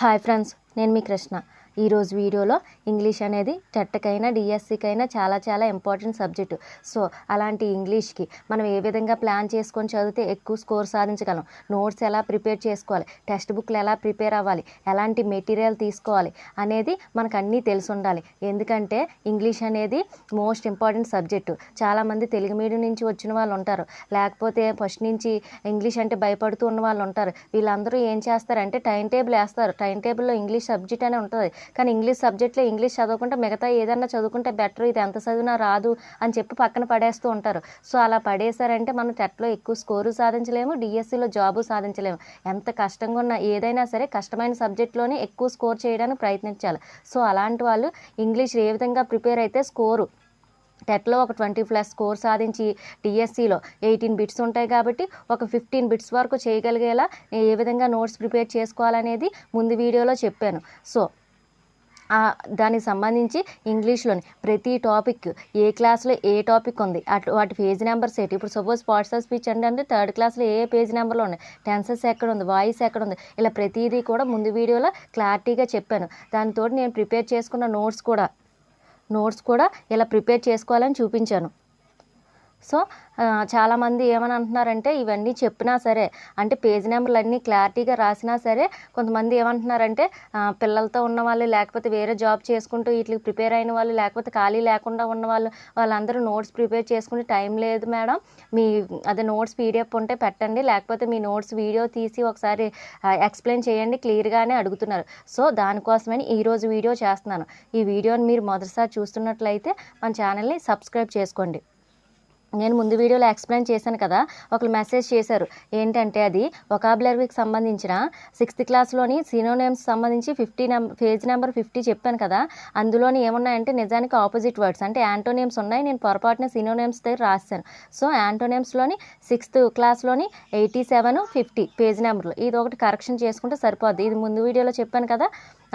Hi friends నేను మీ కృష్ణ. ఈరోజు వీడియోలో ఇంగ్లీష్ అనేది టెట్కైనా డిఎస్సికైనా చాలా చాలా ఇంపార్టెంట్ సబ్జెక్టు. సో అలాంటి ఇంగ్లీష్కి మనం ఏ విధంగా ప్లాన్ చేసుకొని చదివితే ఎక్కువ స్కోర్ సాధించగలం? నోట్స్ ఎలా ప్రిపేర్ చేసుకోవాలి? టెక్స్ట్ బుక్లు ఎలా ప్రిపేర్ అవ్వాలి? ఎలాంటి మెటీరియల్ తీసుకోవాలి? అనేది మనకు అన్నీ తెలిసి ఉండాలి ఎందుకంటే ఇంగ్లీష్ అనేది మోస్ట్ ఇంపార్టెంట్ సబ్జెక్టు. చాలామంది తెలుగు మీడియం నుంచి వచ్చిన వాళ్ళు ఉంటారు. లేకపోతే ఫస్ట్ నుంచి ఇంగ్లీష్ అంటే భయపడుతూ ఉన్న వాళ్ళు ఉంటారు. వీళ్ళందరూ ఏం చేస్తారంటే టైం టేబుల్ వేస్తారు. టైం టేబుల్లో ఇంగ్లీష్ సబ్జెక్ట్ అనే ఉంటుంది. కానీ ఇంగ్లీష్ సబ్జెక్ట్లో ఇంగ్లీష్ చదువుకుంటే మిగతా ఏదన్నా చదువుకుంటే బెటర్ ఇది ఎంత చదివినా రాదు అని చెప్పి పక్కన పడేస్తూ ఉంటారు. సో అలా పడేశారంటే మనం టెట్లో ఎక్కువ స్కోరు సాధించలేము డిఎస్సిలో జాబు సాధించలేము. ఎంత కష్టంగా ఉన్న ఏదైనా సరే కష్టమైన సబ్జెక్ట్లోనే ఎక్కువ స్కోర్ చేయడానికి ప్రయత్నించాలి. సో అలాంటి వాళ్ళు ఇంగ్లీష్ ఏ విధంగా ప్రిపేర్ అయితే స్కోరు టెట్లో ఒక ట్వంటీ ప్లస్ స్కోర్ సాధించి డిఎస్సిలో ఎయిటీన్ బిట్స్ ఉంటాయి కాబట్టి ఒక ఫిఫ్టీన్ బిట్స్ వరకు చేయగలిగేలా నేను ఏ విధంగా నోట్స్ ప్రిపేర్ చేసుకోవాలనేది ముందు వీడియోలో చెప్పాను. సో దానికి సంబంధించి ఇంగ్లీష్లోని ప్రతి టాపిక్ ఏ క్లాస్లో ఏ టాపిక్ ఉంది అటు వాటి పేజ్ నెంబర్స్ ఏంటి ఇప్పుడు సపోజ్ పార్ట్స్ ఆఫ్ స్పీచ్ అంటే అంటే థర్డ్ క్లాస్లో ఏ పేజ్ నెంబర్లో ఉన్నాయి టెన్సెస్ ఎక్కడ ఉంది వాయిస్ ఎక్కడ ఉంది ఇలా ప్రతిదీ కూడా ముందు వీడియోలో క్లారిటీగా చెప్పాను. దానితో నేను ప్రిపేర్ చేసుకున్న నోట్స్ కూడా నోట్స్ కూడా ఇలా ప్రిపేర్ చేసుకోవాలని చూపించాను. సో చాలామంది ఏమని అంటున్నారంటే ఇవన్నీ చెప్పినా సరే అంటే పేజ్ నెంబర్లు అన్నీ క్లారిటీగా రాసినా సరే కొంతమంది ఏమంటున్నారంటే పిల్లలతో ఉన్న వాళ్ళు లేకపోతే వేరే జాబ్ చేసుకుంటూ వీటికి ప్రిపేర్ అయిన వాళ్ళు లేకపోతే ఖాళీ లేకుండా ఉన్న వాళ్ళు వాళ్ళందరూ నోట్స్ ప్రిపేర్ చేసుకునే టైం లేదు మేడం. మీ అదే నోట్స్ పీడిఎఫ్ ఉంటే పెట్టండి లేకపోతే మీ నోట్స్ వీడియో తీసి ఒకసారి ఎక్స్ప్లెయిన్ చేయండి క్లియర్గానే అడుగుతున్నారు. సో దానికోసమని ఈరోజు వీడియో చేస్తున్నాను. ఈ వీడియోని మీరు మొదటిసారి చూస్తున్నట్లయితే మన ఛానల్ని సబ్స్క్రైబ్ చేసుకోండి. నేను ముందు వీడియోలో ఎక్స్ప్లెయిన్ చేశాను కదా ఒకరు మెసేజ్ చేశారు. ఏంటంటే అది ఒకాబులరీకి సంబంధించిన సిక్స్త్ క్లాస్లోని సినోనేమ్స్ సంబంధించి fifty number page number fifty చెప్పాను కదా అందులోని ఏమున్నాయంటే నిజానికి ఆపోజిట్ వర్డ్స్. అంటే యాంటోనేమ్స్ ఉన్నాయి నేను పొరపాటున సినోనేమ్స్ దగ్గర రాశాను. సో యాంటోనేమ్స్లోని సిక్స్త్ క్లాస్లోని ఎయిటీ సెవెన్ ఫిఫ్టీ పేజ్ నెంబర్లు. ఇది ఒకటి కరెక్షన్ చేసుకుంటే సరిపోద్ది. ఇది ముందు వీడియోలో చెప్పాను కదా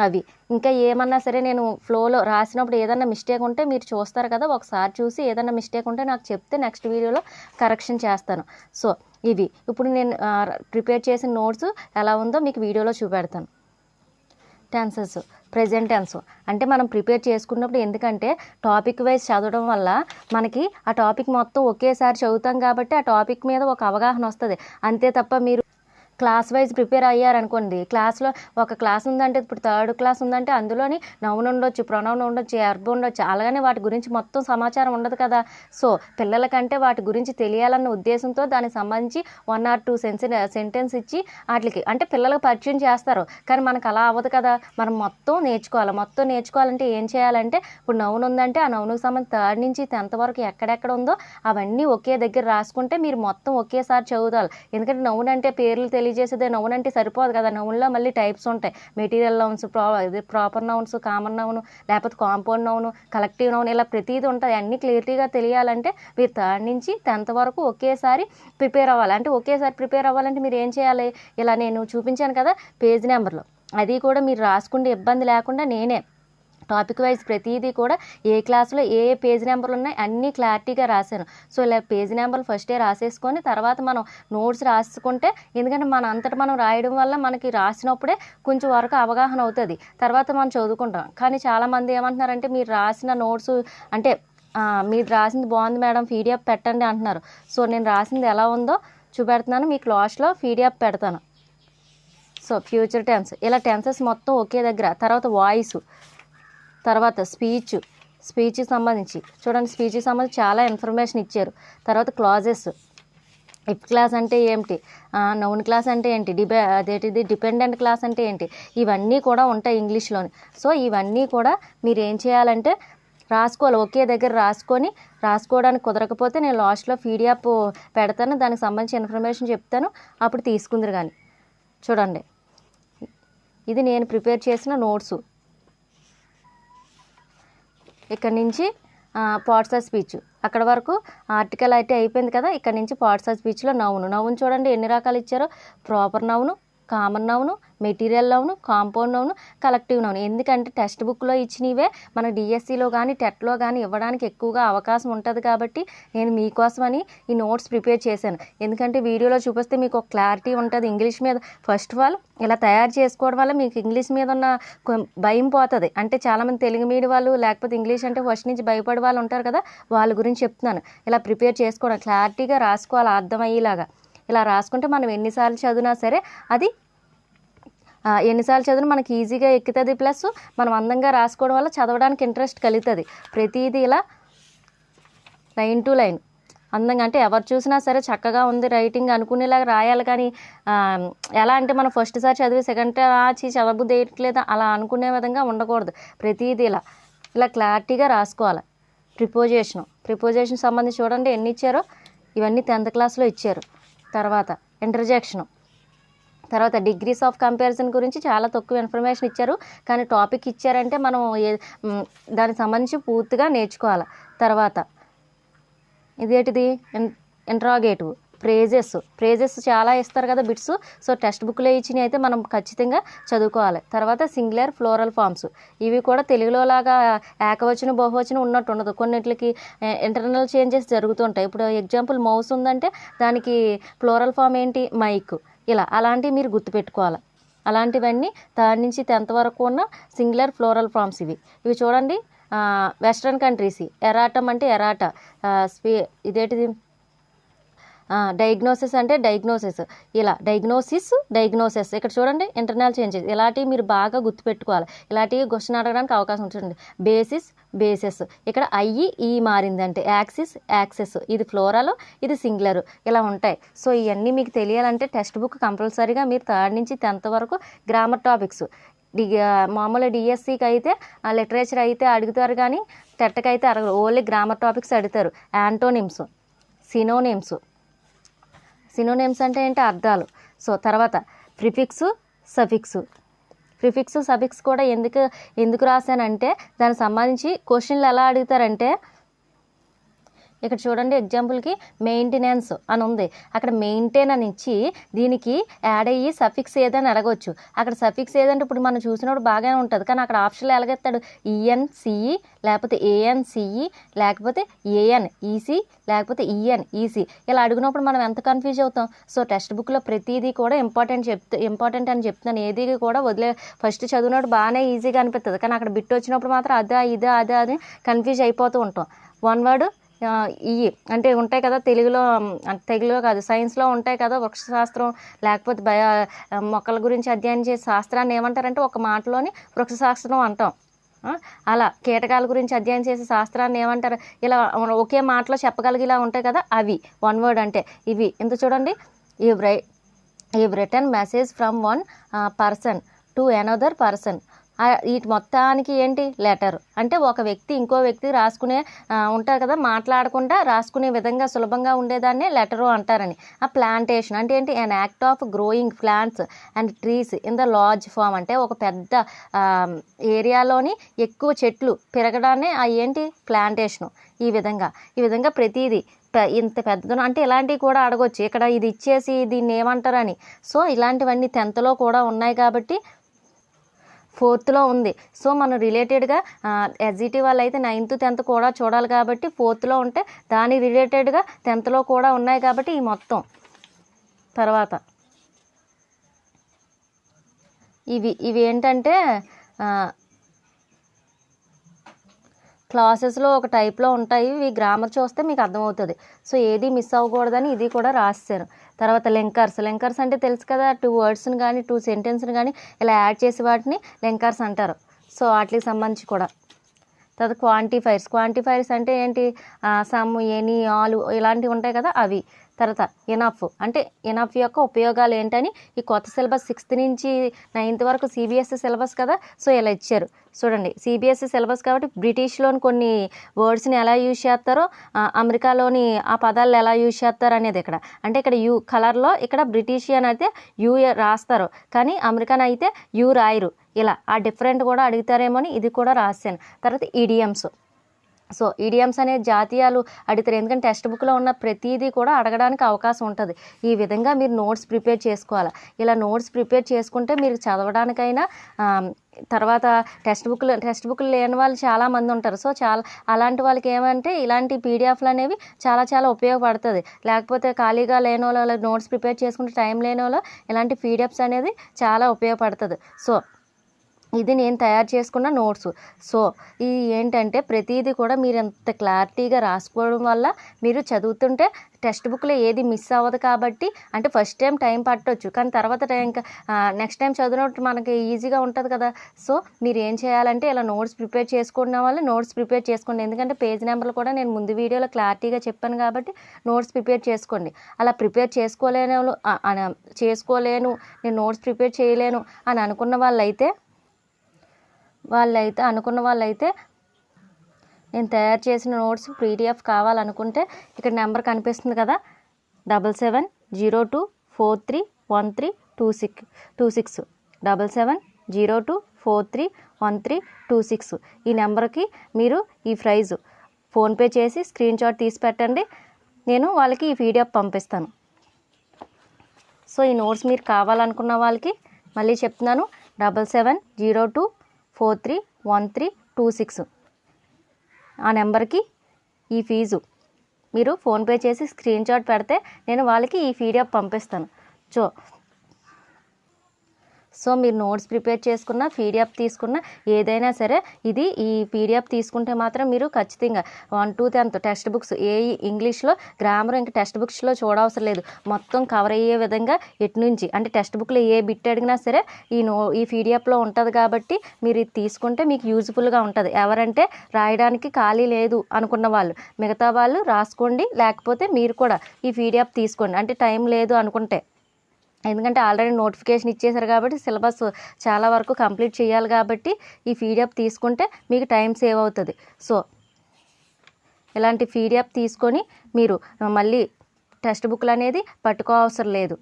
అవి. ఇంకా ఏమన్నా సరే నేను ఫ్లోలో రాసినప్పుడు ఏదన్నా మిస్టేక్ ఉంటే మీరు చూస్తారు కదా ఒకసారి చూసి ఏదన్నా మిస్టేక్ ఉంటే నాకు చెప్తే నెక్స్ట్ వీడియోలో కరెక్షన్ చేస్తాను. సో ఇవి. ఇప్పుడు నేను ప్రిపేర్ చేసిన నోట్స్ ఎలా ఉందో మీకు వీడియోలో చూపెడతాను. టెన్సెస్ ప్రజెంట్ టెన్స్ అంటే మనం ప్రిపేర్ చేసుకున్నప్పుడు ఎందుకంటే టాపిక్ వైజ్ చదవడం వల్ల మనకి ఆ టాపిక్ మొత్తం ఒకేసారి చదువుతాం కాబట్టి ఆ టాపిక్ మీద ఒక అవగాహన వస్తుంది. అంతే తప్ప మీరు క్లాస్ వైజ్ ప్రిపేర్ అయ్యారనుకోండి క్లాస్లో ఒక క్లాస్ ఉందంటే ఇప్పుడు థర్డ్ క్లాస్ ఉందంటే అందులోని నౌన్ ఉండొచ్చు ప్రొనౌన్ ఉండొచ్చు ఎర్బ్ ఉండొచ్చు అలాగనే వాటి గురించి మొత్తం సమాచారం ఉండదు కదా. సో పిల్లలకంటే వాటి గురించి తెలియాలన్న ఉద్దేశంతో దానికి సంబంధించి వన్ ఆర్ టూ సెన్సె సెంటెన్స్ ఇచ్చి వాటికి అంటే పిల్లలకు పరిచయం చేస్తారు. కానీ మనకు అలా అవ్వదు కదా. మనం మొత్తం నేర్చుకోవాలి. మొత్తం నేర్చుకోవాలంటే ఏం చేయాలంటే ఇప్పుడు నౌన్ ఉందంటే ఆ నౌన్కి సంబంధించి థర్డ్ నుంచి టెన్త్ వరకు ఎక్కడెక్కడ ఉందో అవన్నీ ఒకే దగ్గర రాసుకుంటే మీరు మొత్తం ఒకేసారి చదువుతారు. ఎందుకంటే నౌన్ అంటే పేర్లు తెలియజేసేదే నౌన్ అంటే సరిపోదు కదా. నౌన్లో మళ్ళీ టైప్స్ ఉంటాయి. మెటీరియల్ నౌన్స్ ప్రా ఇది ప్రాపర్ నౌన్స్ కామన్ నౌన్ లేకపోతే కాంపౌండ్ నౌన్ కలెక్టివ్ నౌన్ ఇలా ప్రతిదీ ఉంటుంది అన్నీ క్లియర్గా తెలియాలంటే మీరు థర్డ్ నుంచి టెన్త్ వరకు ఒకేసారి ప్రిపేర్ అవ్వాలి. అంటే ఒకేసారి ప్రిపేర్ అవ్వాలంటే మీరు ఏం చేయాలి? ఇలా నేను చూపించాను కదా పేజ్ నెంబర్లో అది కూడా మీరు రాసుకుంటే ఇబ్బంది లేకుండా నేనే టాపిక్ వైజ్ ప్రతిదీ కూడా ఏ క్లాస్లో ఏ ఏ పేజ్ నెంబర్లు ఉన్నాయి అన్నీ క్లారిటీగా రాశాను సో ఇలా పేజ్ నెంబర్లు ఫస్టే రాసేసుకొని తర్వాత మనం నోట్స్ రాసుకుంటే ఎందుకంటే మన అంతటా మనం రాయడం వల్ల మనకి రాసినప్పుడే కొంచెం వరకు అవగాహన అవుతుంది. తర్వాత మనం చదువుకుంటాం. కానీ చాలామంది ఏమంటున్నారంటే మీరు రాసిన నోట్స్ అంటే మీరు రాసింది బాగుంది మేడం పీడిఎఫ్ పెట్టండి అంటున్నారు. సో నేను రాసింది ఎలా ఉందో చూపెడుతున్నాను. మీకు లాస్ట్లో పీడిఎఫ్ పెడతాను. సో ఫ్యూచర్ టెన్స్ ఇలా టెన్సెస్ మొత్తం ఒకే దగ్గర. తర్వాత వాయిస్ తర్వాత స్పీచ్ స్పీచ్కి సంబంధించి. చూడండి స్పీచ్కి సంబంధించి చాలా ఇన్ఫర్మేషన్ ఇచ్చారు. తర్వాత క్లాజెస్ ఇఫ్ క్లాస్ అంటే ఏమిటి? నౌన్ క్లాస్ అంటే ఏంటి? డిబే అదేటిది? డిపెండెంట్ క్లాస్ అంటే ఏంటి? ఇవన్నీ కూడా ఉంటాయి ఇంగ్లీష్లోని సో ఇవన్నీ కూడా మీరు ఏం చేయాలంటే రాసుకోవాలి. ఒకే దగ్గర రాసుకొని రాసుకోవడానికి కుదరకపోతే నేను లాస్ట్లో పీడిఎఫ్ పెడతాను. దానికి సంబంధించి ఇన్ఫర్మేషన్ చెప్తాను. అప్పుడు తీసుకుందరు కానీ చూడండి. ఇది నేను ప్రిపేర్ చేసిన నోట్సు ఇక్కడ నుంచి పార్ట్స్ ఆఫ్ స్పీచ్ అక్కడ వరకు ఆర్టికల్ అయితే అయిపోయింది కదా ఇక్కడ నుంచి పార్ట్స్ ఆఫ్ స్పీచ్లో నవ్వును. నవ్వును చూడండి ఎన్ని రకాలు ఇచ్చారో. Proper noun. Common noun material noun compound noun collective noun ఎందుకంటే టెక్స్ట్ బుక్లో ఇచ్చినవే మన డిఎస్సిలో కానీ టెట్లో కానీ ఇవ్వడానికి ఎక్కువగా అవకాశం ఉంటుంది కాబట్టి నేను మీకోసమని ఈ నోట్స్ ప్రిపేర్ చేశాను. ఎందుకంటే వీడియోలో చూపిస్తే మీకు ఒక క్లారిటీ ఉంటుంది ఇంగ్లీష్ మీద. ఫస్ట్ ఆఫ్ ఆల్ ఇలా తయారు చేసుకోవడం వల్ల మీకు ఇంగ్లీష్ మీద ఉన్న కొం- భయం పోతుంది. అంటే చాలామంది తెలుగు మీడియం వాళ్ళు లేకపోతే ఇంగ్లీష్ అంటే ఫస్ట్ నుంచి భయపడే వాళ్ళు ఉంటారు కదా వాళ్ళ గురించి చెప్తున్నాను. ఇలా ప్రిపేర్ చేసుకోవడం క్లారిటీగా రాసుకోవాలి అర్థమయ్యేలాగా. ఇలా రాసుకుంటే మనం ఎన్నిసార్లు చదివినా సరే అది ఎన్నిసార్లు చదివినా మనకి ఈజీగా ఎక్కుతుంది. ప్లస్ మనం అందంగా రాసుకోవడం వల్ల చదవడానికి ఇంట్రెస్ట్ కలుగుతుంది. ప్రతిదీ ఇలా లైన్ టు లైన్ అందంగా అంటే ఎవరు చూసినా సరే చక్కగా ఉంది రైటింగ్ అనుకునేలాగా రాయాలి కానీ ఎలా అంటే మనం ఫస్ట్ సారి చదివి సెకండ్ ఆచి చదవబుద్ధి వేయట్లేదు అలా అనుకునే విధంగా ఉండకూడదు. ప్రతిదీ ఇలా ఇలా క్లారిటీగా రాసుకోవాలి. ప్రిపోజేషన్. ప్రిపోజేషన్ సంబంధించి చూడండి ఎన్ని ఇచ్చారో. ఇవన్నీ టెన్త్ క్లాస్లో ఇచ్చారు. తర్వాత ఇంటర్జెక్షన్ తర్వాత డిగ్రీస్ ఆఫ్ కంపారిజన్ గురించి చాలా తక్కువ ఇన్ఫర్మేషన్ ఇచ్చారు. కానీ టాపిక్ ఇచ్చారంటే మనం ఏ- దానికి సంబంధించి పూర్తిగా నేర్చుకోవాలి. తర్వాత ఇదేంటిది? ఇంట్రాగేటివ్ ప్రేజెస్ ప్రేజెస్ చాలా ఇస్తారు కదా బిట్స్. సో టెక్స్ట్ బుక్లో ఇచ్చినవి అయితే మనం ఖచ్చితంగా చదువుకోవాలి. తర్వాత సింగులర్ ఫ్లోరల్ ఫామ్స్. ఇవి కూడా తెలుగులో లాగా ఏకవచనం బహువచనం ఉన్నట్టు ఉండదు. కొన్నిటికి ఇంటర్నల్ చేంజెస్ జరుగుతుంటాయి ఇప్పుడు ఎగ్జాంపుల్ మౌస్ ఉందంటే దానికి ఫ్లోరల్ ఫామ్ ఏంటి? మైక్. ఇలా అలాంటివి మీరు గుర్తుపెట్టుకోవాలి. అలాంటివన్నీ థర్డ్ నుంచి టెన్త్ వరకు ఉన్న సింగులర్ ఫ్లోరల్ ఫామ్స్ ఇవి. ఇవి చూడండి. Western countries. ఎరాటం అంటే ఎరాట. స్పీ ఇదేంటిది? డయాగ్నోసిస్ అంటే డయాగ్నోసిస్ ఇలా డయాగ్నోసిస్ డయాగ్నోసిస్ ఇక్కడ చూడండి ఇంటర్నల్ చేంజెస్ ఇలాంటివి మీరు బాగా గుర్తుపెట్టుకోవాలి. ఇలాంటివి క్వశ్చన్ అడగడానికి అవకాశం ఉంటుంది. బేసిస్ బేసెస్ ఇక్కడ ఐఈ ఈ e మారిందంటే యాక్సిస్ యాక్సెస్ ఇది ఫ్లోరాలు ఇది సింగులర్ ఇలా ఉంటాయి. సో ఇవన్నీ మీకు తెలియాలంటే టెక్స్ట్ బుక్ కంపల్సరీగా మీరు థర్డ్ నుంచి టెన్త్ వరకు గ్రామర్ టాపిక్స్ డి మామూలు డిఎస్సికి అయితే లిటరేచర్ అయితే అడుగుతారు కానీ టెట్కి అయితే అడగరు. ఓన్లీ గ్రామర్ టాపిక్స్ అడుగుతారు. యాంటోనిమ్స్ సినోనిమ్స్ సినోనేమ్స్ అంటే ఏంటి? అర్థాలు. సో తర్వాత ప్రిఫిక్స్ సఫిక్స్. ప్రిఫిక్స్ సఫిక్స్ కూడా ఎందుకు ఎందుకు రాశానంటే దానికి సంబంధించి క్వశ్చన్లు ఎలా అడుగుతారంటే ఇక్కడ చూడండి ఎగ్జాంపుల్కి మెయింటెనెన్స్ అని ఉంది. అక్కడ మెయింటైన్ అని ఇచ్చి దీనికి యాడ్ అయ్యి సఫిక్స్ ఏదని అడగవచ్చు అక్కడ సఫిక్స్ ఏదంటే ఇప్పుడు మనం చూసినప్పుడు బాగానే ఉంటుంది. కానీ అక్కడ ఆప్షన్లో ఎలాగెత్తాడు ఈఎన్సిఈ లేకపోతే ఏఎన్సిఈ లేకపోతే ఏఎన్ ఈసీ లేకపోతే ఈఎన్ ఈసీ ఇలా అడిగినప్పుడు మనం ఎంత కన్ఫ్యూజ్ అవుతాం? సో టెక్స్ట్ బుక్లో ప్రతిదీ కూడా ఇంపార్టెంట్ చెప్తే ఇంపార్టెంట్ అని చెప్తున్నాను. ఏది కూడా వదిలే ఫస్ట్ చదివినప్పుడు బాగానే ఈజీగా అనిపిస్తుంది కానీ అక్కడ బిట్ వచ్చినప్పుడు మాత్రం అదా ఇదా అదా అని కన్ఫ్యూజ్ అయిపోతూ ఉంటాం. వన్ వర్డ్ ఈ అంటే ఉంటాయి కదా తెలుగులో తెలుగులో కాదు సైన్స్లో ఉంటాయి కదా వృక్షశాస్త్రం లేకపోతే బయో మొక్కల గురించి అధ్యయనం చేసే శాస్త్రాన్ని ఏమంటారంటే ఒక మాటలోని వృక్షశాస్త్రం అంటాం. అలా కీటకాల గురించి అధ్యయనం చేసే శాస్త్రాన్ని ఏమంటారు? ఇలా ఒకే మాటలో చెప్పగలిగేలా ఉంటాయి కదా అవి వన్ వర్డ్ అంటే. ఇవి ఇంత చూడండి? ఈ బ్రై ఈ return message from one person to another person వీటి మొత్తానికి ఏంటి? లెటర్. అంటే ఒక వ్యక్తి ఇంకో వ్యక్తి రాసుకునే ఉంటారు కదా మాట్లాడకుండా రాసుకునే విధంగా సులభంగా ఉండేదాన్నే లెటరు అంటారని. ఆ ప్లాంటేషన్ అంటే ఏంటి? An act of growing plants and trees in the large farm అంటే ఒక పెద్ద ఏరియాలోని ఎక్కువ చెట్లు పెరగడాన్ని ఆ ఏంటి? ప్లాంటేషను. ఈ విధంగా. ఈ విధంగా ప్రతిదీ ఇంత పెద్ద అంటే ఇలాంటివి కూడా అడగొచ్చు. ఇక్కడ ఇది ఇచ్చేసి దీన్ని ఏమంటారని సో ఇలాంటివన్నీ టెన్త్లో కూడా ఉన్నాయి కాబట్టి ఫోర్త్లో ఉంది. సో మనం రిలేటెడ్గా ఎస్జిటి వాళ్ళు అయితే నైన్త్ టెన్త్ కూడా చూడాలి కాబట్టి ఫోర్త్లో ఉంటే దాని రిలేటెడ్గా టెన్త్లో కూడా ఉన్నాయి కాబట్టి ఈ మొత్తం. తర్వాత ఇవి ఇవి ఏంటంటే క్లాసెస్లో ఒక టైప్లో ఉంటాయి. ఇవి గ్రామర్ చూస్తే మీకు అర్థమవుతుంది. సో ఏది మిస్ అవ్వకూడదని ఇది కూడా రాశాను తర్వాత లింకర్స్. లింకర్స్ అంటే తెలుసు కదా టూ వర్డ్స్ని కానీ టూ సెంటెన్స్ని కానీ ఇలా యాడ్ చేసి వాటిని లింకర్స్ అంటారు. సో వాటికి సంబంధించి కూడా. తర్వాత క్వాంటిఫైర్స్ క్వాంటిఫైర్స్ అంటే ఏంటి? సమ్ ఎనీ ఆలు ఇలాంటివి ఉంటాయి కదా అవి. తర్వాత ఎనాఫ్. అంటే ఎనాఫ్ యొక్క ఉపయోగాలు ఏంటని ఈ కొత్త సిలబస్ సిక్స్త్ నుంచి నైన్త్ వరకు సిబిఎస్ఈ సిలబస్ కదా సో ఇలా ఇచ్చారు. చూడండి సిబిఎస్ఈ సిలబస్ కాబట్టి బ్రిటిష్లోని కొన్ని వర్డ్స్ని ఎలా యూజ్ చేస్తారో అమెరికాలోని ఆ పదాలు ఎలా యూజ్ చేస్తారు అనేది ఇక్కడ. అంటే ఇక్కడ యూ కలర్లో ఇక్కడ బ్రిటిషియన్ అయితే యూ రాస్తారు కానీ అమెరికన్ అయితే యూ రాయరు. ఇలా ఆ డిఫరెంట్ కూడా అడుగుతారేమో అని ఇది కూడా రాశాను. తర్వాత ఈడియమ్స్ సో ఈడియమ్స్ అనే జాతీయాలు అడిగితే ఎందుకంటే టెక్స్ట్ బుక్లో ఉన్న ప్రతిదీ కూడా అడగడానికి అవకాశం ఉంటుంది. ఈ విధంగా మీరు నోట్స్ ప్రిపేర్ చేసుకోవాలి? ఇలా నోట్స్ ప్రిపేర్ చేసుకుంటే మీరు చదవడానికైనా తర్వాత టెక్స్ట్ బుక్లు టెక్స్ట్ బుక్లు లేని వాళ్ళు చాలామంది ఉంటారు. సో చాలా అలాంటి వాళ్ళకి ఏమంటే ఇలాంటి పీడిఎఫ్లు అనేవి చాలా చాలా ఉపయోగపడుతుంది. లేకపోతే ఖాళీగా లేని వాళ్ళు నోట్స్ ప్రిపేర్ చేసుకుంటే టైం లేని వాళ్ళు ఇలాంటి పీడిఎఫ్స్ అనేది చాలా ఉపయోగపడుతుంది. సో ఇది నేను తయారు చేసుకున్న నోట్స్. సో ఇది ఏంటంటే ప్రతిదీ కూడా మీరు ఎంత క్లారిటీగా రాసుకోవడం వల్ల మీరు చదువుతుంటే టెక్స్ట్ బుక్లో ఏది మిస్ అవ్వదు కాబట్టి అంటే ఫస్ట్ టైం టైం పట్టవచ్చు కానీ తర్వాత టైం ఇంకా నెక్స్ట్ టైం చదివినప్పుడు మనకి ఈజీగా ఉంటుంది కదా. సో మీరు ఏం చేయాలంటే ఇలా నోట్స్ ప్రిపేర్ చేసుకున్న వాళ్ళు నోట్స్ ప్రిపేర్ చేసుకోండి. ఎందుకంటే పేజ్ నెంబర్లు కూడా నేను ముందు వీడియోలో క్లారిటీగా చెప్పాను కాబట్టి నోట్స్ ప్రిపేర్ చేసుకోండి. అలా ప్రిపేర్ చేసుకోలేని వాళ్ళు చేసుకోలేను నేను నోట్స్ ప్రిపేర్ చేయలేను అని అనుకున్న వాళ్ళైతే వాళ్ళైతే అనుకున్న వాళ్ళైతే నేను తయారు చేసిన నోట్స్ పీడిఎఫ్ కావాలనుకుంటే ఇక్కడ నెంబర్ కనిపిస్తుంది కదా. Double seven zero two four three one three two six two six. Double seven zero two four three one three two six. ఈ నెంబర్కి మీరు ఈ ప్రైజ్ ఫోన్పే చేసి స్క్రీన్ షాట్ తీసి పెట్టండి. నేను వాళ్ళకి ఈ పీడిఎఫ్ పంపిస్తాను. సో ఈ నోట్స్ మీరు కావాలనుకున్న వాళ్ళకి మళ్ళీ చెప్తున్నాను. Double seven zero two four three one three two six ఆ నెంబర్కి ఈ ఫీజు. మీరు ఫోన్పే చేసి స్క్రీన్ షాట్ పెడితే నేను వాళ్ళకి ఈ పీడిఎఫ్ పంపిస్తాను. సో సో మీరు నోట్స్ ప్రిపేర్ చేసుకున్న పీడిఎఫ్ తీసుకున్న ఏదైనా సరే ఇది ఈ పీడిఎఫ్ తీసుకుంటే మాత్రం మీరు ఖచ్చితంగా one two tenth textbooks ఏ ఇంగ్లీష్లో గ్రామర్ ఇంకా టెక్స్ట్ బుక్స్లో చూడవసరం లేదు. మొత్తం కవర్ అయ్యే విధంగా ఎటు నుంచి అంటే టెక్స్ట్ బుక్లో ఏ బిట్ అడిగినా సరే ఈ నో ఈ పీడిఎఫ్లో ఉంటుంది కాబట్టి మీరు ఇది తీసుకుంటే మీకు యూజ్ఫుల్గా ఉంటుంది. ఎవరంటే రాయడానికి ఖాళీ లేదు అనుకున్న వాళ్ళు. మిగతా వాళ్ళు రాసుకోండి లేకపోతే మీరు కూడా ఈ పీడిఎఫ్ తీసుకోండి. అంటే టైం లేదు అనుకుంటే. ఎందుకంటే ఆల్రెడీ నోటిఫికేషన్ ఇచ్చేసారు కాబట్టి సిలబస్ చాలా వరకు కంప్లీట్ చేయాలి కాబట్టి ఈ ఫీడియాప్ తీసుకుంటే మీకు టైం సేవ్ అవుతుంది. సో ఇలాంటి పీడిఎఫ్ తీసుకొని మీరు మళ్ళీ టెక్స్ట్ బుక్లు అనేది పట్టుకోవసరం లేదు.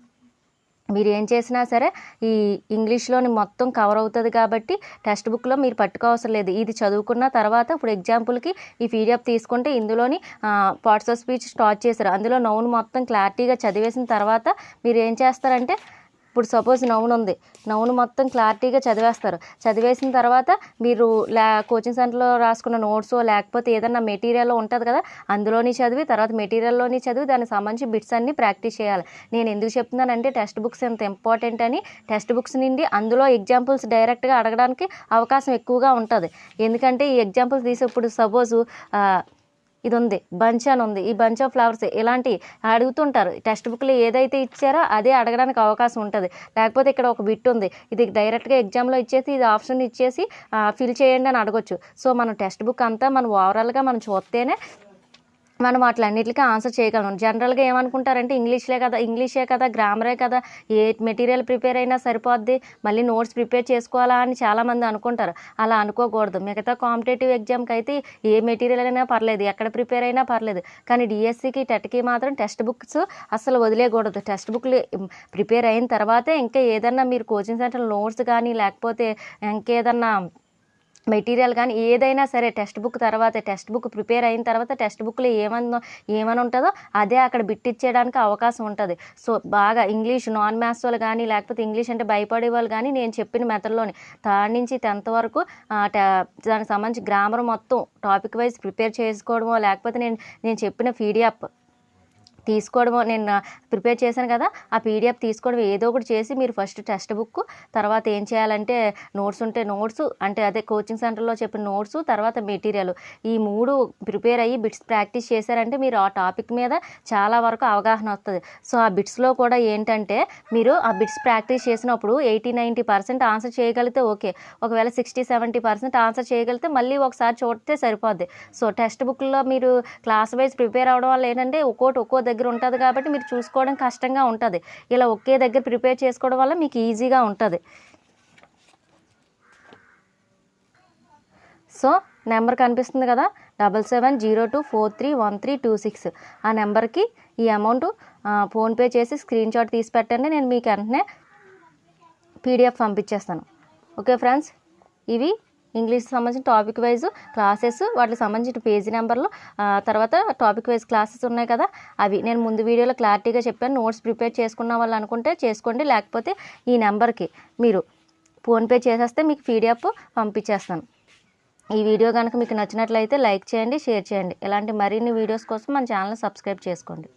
మీరు ఏం చేసినా సరే ఈ ఇంగ్లీష్లోని మొత్తం కవర్ అవుతుంది కాబట్టి టెక్స్ట్ బుక్లో మీరు పట్టుకోవసరం లేదు. ఇది చదువుకున్న తర్వాత ఇప్పుడు ఎగ్జాంపుల్కి ఈ పీడిఎఫ్ తీసుకుంటే ఇందులోని పార్ట్స్ ఆఫ్ స్పీచ్ స్టార్ట్ చేశారు. అందులో నౌన్ మొత్తం క్లారిటీగా చదివేసిన తర్వాత మీరు ఏం చేస్తారంటే ఇప్పుడు సపోజ్ నౌన్ ఉంది. నౌన్ మొత్తం క్లారిటీగా చదివేస్తారు. చదివేసిన తర్వాత మీరు లా కోచింగ్ సెంటర్లో రాసుకున్న నోట్స్ లేకపోతే ఏదన్నా మెటీరియల్ ఉంటుంది కదా అందులోని చదివి తర్వాత మెటీరియల్లోని చదివి దానికి సంబంధించి బిట్స్ అన్ని ప్రాక్టీస్ చేయాలి. నేను ఎందుకు చెప్తున్నానంటే టెక్స్ట్ బుక్స్ ఎంత ఇంపార్టెంట్ అని టెక్స్ట్ బుక్స్ నుండి అందులో ఎగ్జాంపుల్స్ డైరెక్ట్గా అడగడానికి అవకాశం ఎక్కువగా ఉంటుంది. ఎందుకంటే ఈ ఎగ్జాంపుల్స్ తీసి ఇప్పుడు సపోజు ఇది ఉంది బంచ్ అని ఉంది ఈ బంచ్ ఆఫ్ ఫ్లవర్స్ ఇలాంటి అడుగుతుంటారు. టెక్స్ట్ బుక్లో ఏదైతే ఇచ్చారో అదే అడగడానికి అవకాశం ఉంటుంది. లేకపోతే ఇక్కడ ఒక బిట్ ఉంది. ఇది డైరెక్ట్గా ఎగ్జామ్లో ఇచ్చేసి ఇది ఆప్షన్ ఇచ్చేసి ఫిల్ చేయండి అని అడగొచ్చు. సో మనం టెక్స్ట్ బుక్ అంతా మనం ఓవరాల్గా మనం చూస్తేనే మనం వాటిలన్నిటికీ ఆన్సర్ చేయగలం జనరల్గా ఏమనుకుంటారంటే ఇంగ్లీష్లే కదా ఇంగ్లీషే కదా గ్రామరే కదా ఏ మెటీరియల్ ప్రిపేర్ అయినా సరిపోద్ది మళ్ళీ నోట్స్ ప్రిపేర్ చేసుకోవాలా అని చాలామంది అనుకుంటారు. అలా అనుకోకూడదు. మిగతా కాంపిటేటివ్ ఎగ్జామ్కి అయితే ఏ మెటీరియల్ అయినా పర్లేదు ఎక్కడ ప్రిపేర్ అయినా పర్లేదు. కానీ డిఎస్సికి టెట్కి మాత్రం టెక్స్ట్ బుక్స్ అసలు వదిలేయకూడదు టెక్స్ట్ బుక్లు ప్రిపేర్ అయిన తర్వాతే ఇంకా ఏదన్నా మీరు కోచింగ్ సెంటర్ నోట్స్ కానీ లేకపోతే ఇంకేదన్నా మెటీరియల్ కానీ ఏదైనా సరే టెక్స్ట్ బుక్ తర్వాత టెక్స్ట్ బుక్ ప్రిపేర్ అయిన తర్వాత టెక్స్ట్ బుక్లో ఏమన్నా ఏమని ఉంటుందో అదే అక్కడ బిట్టిచ్చేయడానికి అవకాశం ఉంటుంది. సో బాగా ఇంగ్లీష్ నాన్ మ్యాథ్స్ వాళ్ళు కానీ లేకపోతే ఇంగ్లీష్ అంటే భయపడే వాళ్ళు కానీ నేను చెప్పిన మెథడ్లోని థర్డ్ నుంచి టెన్త్ వరకు దానికి సంబంధించి గ్రామర్ మొత్తం టాపిక్ వైజ్ ప్రిపేర్ చేసుకోవడమో లేకపోతే నేను నేను చెప్పిన పీడిఎఫ్ తీసుకోవడం నేను ప్రిపేర్ చేశాను కదా ఆ పీడిఎఫ్ తీసుకోవడం ఏదో ఒకటి చేసి మీరు ఫస్ట్ టెక్స్ట్ బుక్ తర్వాత ఏం చేయాలంటే నోట్స్ ఉంటే నోట్స్ అంటే అదే కోచింగ్ సెంటర్లో చెప్పిన నోట్స్ తర్వాత మెటీరియల్. ఈ మూడు ప్రిపేర్ అయ్యి బిట్స్ ప్రాక్టీస్ చేశారంటే మీరు ఆ టాపిక్ మీద చాలా వరకు అవగాహన వస్తుంది. సో ఆ బిట్స్లో కూడా ఏంటంటే మీరు ఆ బిట్స్ ప్రాక్టీస్ చేసినప్పుడు ఎయిటీ నైంటీ పర్సెంట్ ఆన్సర్ చేయగలిగితే ఓకే. ఒకవేళ సిక్స్టీ సెవెంటీ పర్సెంట్ ఆన్సర్ చేయగలిగితే మళ్ళీ ఒకసారి చూస్తే సరిపోద్ది. సో టెక్స్ట్ బుక్లో మీరు క్లాస్ వైజ్ ప్రిపేర్ అవ్వడం వల్ల ఏంటంటే ఒక్కోటి ఒక్కో దగ్గర దగ్గర ఉంటుంది కాబట్టి మీరు చూసుకోవడం కష్టంగా ఉంటుంది. ఇలా ఒకే దగ్గర ప్రిపేర్ చేసుకోవడం వల్ల మీకు ఈజీగా ఉంటుంది. సో నెంబర్ కనిపిస్తుంది కదా? Double seven zero two four three one three two six. ఆ నెంబర్కి ఈ అమౌంట్ ఫోన్పే చేసి స్క్రీన్ షాట్ తీసి పెట్టండి. నేను మీకు వెంటనే పీడిఎఫ్ పంపించేస్తాను. Okay friends? ఇవి ఇంగ్లీష్ సంబంధించిన టాపిక్ వైజ్ క్లాసెస్ వాటికి సంబంధించిన పేజీ నెంబర్లు తర్వాత టాపిక్ వైజ్ క్లాసెస్ ఉన్నాయి కదా అవి. నేను ముందు వీడియోలో క్లారిటీగా చెప్పాను నోట్స్ ప్రిపేర్ చేసుకున్న వాళ్ళు అనుకుంటే చేసుకోండి లేకపోతే ఈ నెంబర్కి మీరు ఫోన్పే చేసేస్తే మీకు పీడిఎఫ్ పంపించేస్తాను. ఈ వీడియో కనుక మీకు నచ్చినట్లయితే లైక్ చేయండి షేర్ చేయండి. ఇలాంటి మరిన్ని వీడియోస్ కోసం మన ఛానల్ సబ్స్క్రైబ్ చేసుకోండి.